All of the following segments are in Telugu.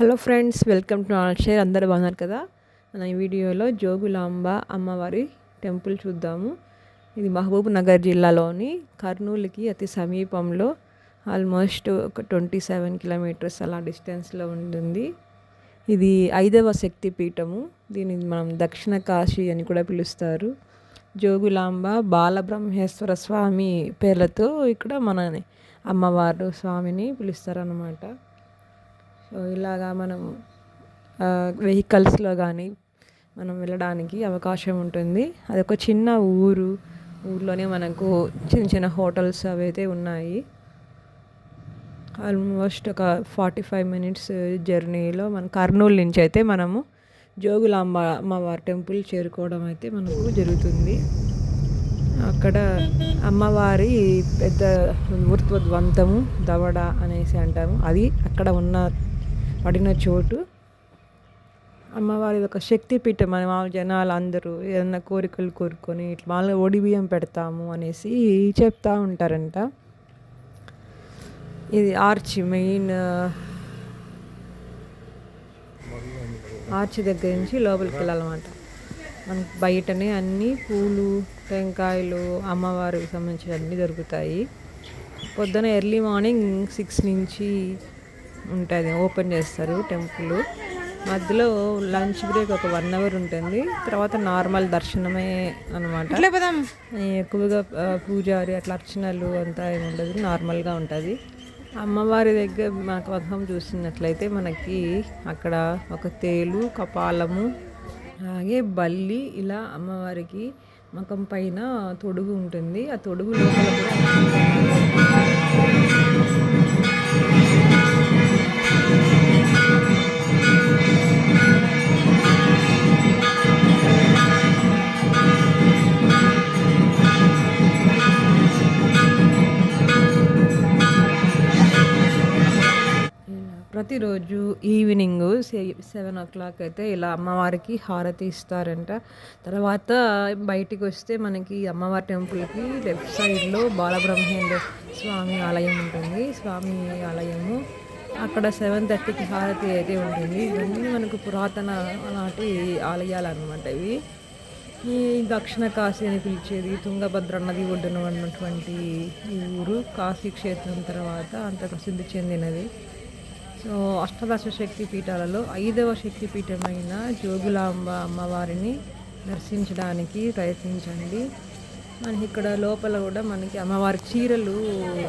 Hello friends welcome to all share అందరు బాగున్నారు కదా? మన ఈ వీడియోలో జోగులాంబ అమ్మవారి టెంపుల్ చూద్దాము. ఇది మహబూబ్ నగర్ జిల్లాలోని కర్నూలుకి అతి సమీపంలో ఆల్మోస్ట్ ఒక ట్వంటీ సెవెన్ కిలోమీటర్స్ అలా డిస్టెన్స్లో ఉంటుంది. ఇది ఐదవ శక్తి పీఠము దీనిని మనం దక్షిణ కాశీ అని కూడా పిలుస్తారు. జోగులాంబ బాలబ్రహ్మేశ్వర స్వామి పేర్లతో ఇక్కడ మన అమ్మవారు స్వామిని పిలుస్తారన్నమాట. ఇలాగా మనం వెహికల్స్లో కానీ మనం వెళ్ళడానికి అవకాశం ఉంటుంది. అది ఒక చిన్న ఊరు. ఊర్లోనే మనకు చిన్న చిన్న హోటల్స్ అవి అయితే ఉన్నాయి. ఆల్మోస్ట్ ఒక ఫార్టీ ఫైవ్ మినిట్స్ జర్నీలో మన కర్నూలు నుంచి అయితే మనము జోగులాంబ అమ్మవారి టెంపుల్ చేరుకోవడం అయితే మనకు జరుగుతుంది. అక్కడ అమ్మవారి పెద్ద ఊర్ధ్వద్వంతము దవడ అనేసి అంటాము. అది అక్కడ ఉన్న పడిన చోటు. అమ్మవారి ఒక శక్తిపీఠం అని మామూలు జనాలు అందరూ ఏదన్నా కోరికలు కోరుకొని ఇట్లా వాళ్ళ ఒడి బియ్యం పెడతాము అనేసి చెప్తా ఉంటారంట. ఇది ఆర్చ్ మెయిన్ ఆర్చ్ దగ్గర నుంచి లోపలికి వెళ్ళాలన్నమాట. మనకు బయటనే అన్నీ పూలు టెంకాయలు అమ్మవారికి సంబంధించిన అన్నీ దొరుకుతాయి. పొద్దున ఎర్లీ మార్నింగ్ సిక్స్ నుంచి ఉంటుంది ఓపెన్ చేస్తారు టెంపుల్. మధ్యలో లంచ్ బ్రేక్ ఒక వన్ అవర్ ఉంటుంది. తర్వాత నార్మల్ దర్శనమే అనమాట ఎక్కువగా పూజారి అట్లా అర్చనలు అంతా ఏమి ఉండదు నార్మల్గా ఉంటుంది. అమ్మవారి దగ్గర మనకు మఖం చూసినట్లయితే మనకి అక్కడ ఒక తేలు కపాలము అలాగే బల్లి ఇలా అమ్మవారికి మకం పైన తొడుగు ఉంటుంది. ఆ తొడుగు లోపల కూడా ప్రతిరోజు ఈవినింగ్ సెవెన్ ఓ క్లాక్ అయితే ఇలా అమ్మవారికి హారతి ఇస్తారంట. తర్వాత బయటికి వస్తే మనకి అమ్మవారి టెంపుల్కి లెఫ్ట్ సైడ్లో బాలబ్రహ్మేంద్ర స్వామి ఆలయం ఉంటుంది. స్వామి ఆలయము. అక్కడ సెవెన్ థర్టీకి హారతి అయితే ఉంటుంది. ఇవన్నీ మనకు పురాతన నాటి ఆలయాలు అనమాట ఇవి. ఈ దక్షిణ కాశీ అని పిలిచేది తుంగభద్ర నది ఒడ్డున ఉన్నటువంటి ఈ ఊరు. కాశీ క్షేత్రం తర్వాత అంత ప్రసిద్ధి చెందినది. సో అష్టదశ శక్తి పీఠాలలో ఐదవ శక్తిపీఠమైన జోగులాంబ అమ్మవారిని దర్శించడానికి ప్రయత్నించండి. మనకి ఇక్కడ లోపల కూడా మనకి అమ్మవారి చీరలు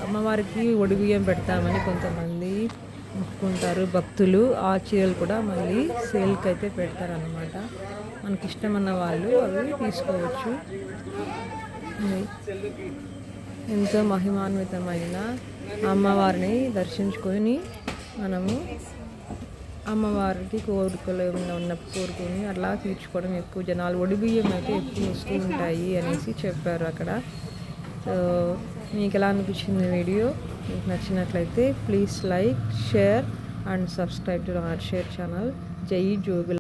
అమ్మవారికి ఒడిబియ్యం పెడతామని కొంతమంది మొక్కుకుంటారు భక్తులు. ఆ చీరలు కూడా మళ్ళీ సేల్కి అయితే పెడతారనమాట మనకి ఇష్టమన్న వాళ్ళు అవి తీసుకోవచ్చు. ఎంతో మహిమాన్వితమైన అమ్మవారిని దర్శించుకొని మనము అమ్మవారికి కోరికలు ఏమైనా ఉన్న కోరుకొని అట్లా తీర్చుకోవడం ఎక్కువ. జనాలు ఒడిబియ్యం అయితే ఎక్కువ వస్తూ ఉంటాయి అనేసి చెప్పారు అక్కడ. సో మీకు ఎలా అనిపించింది వీడియో? మీకు నచ్చినట్లయితే please like share and subscribe to our share channel. జై జోగుల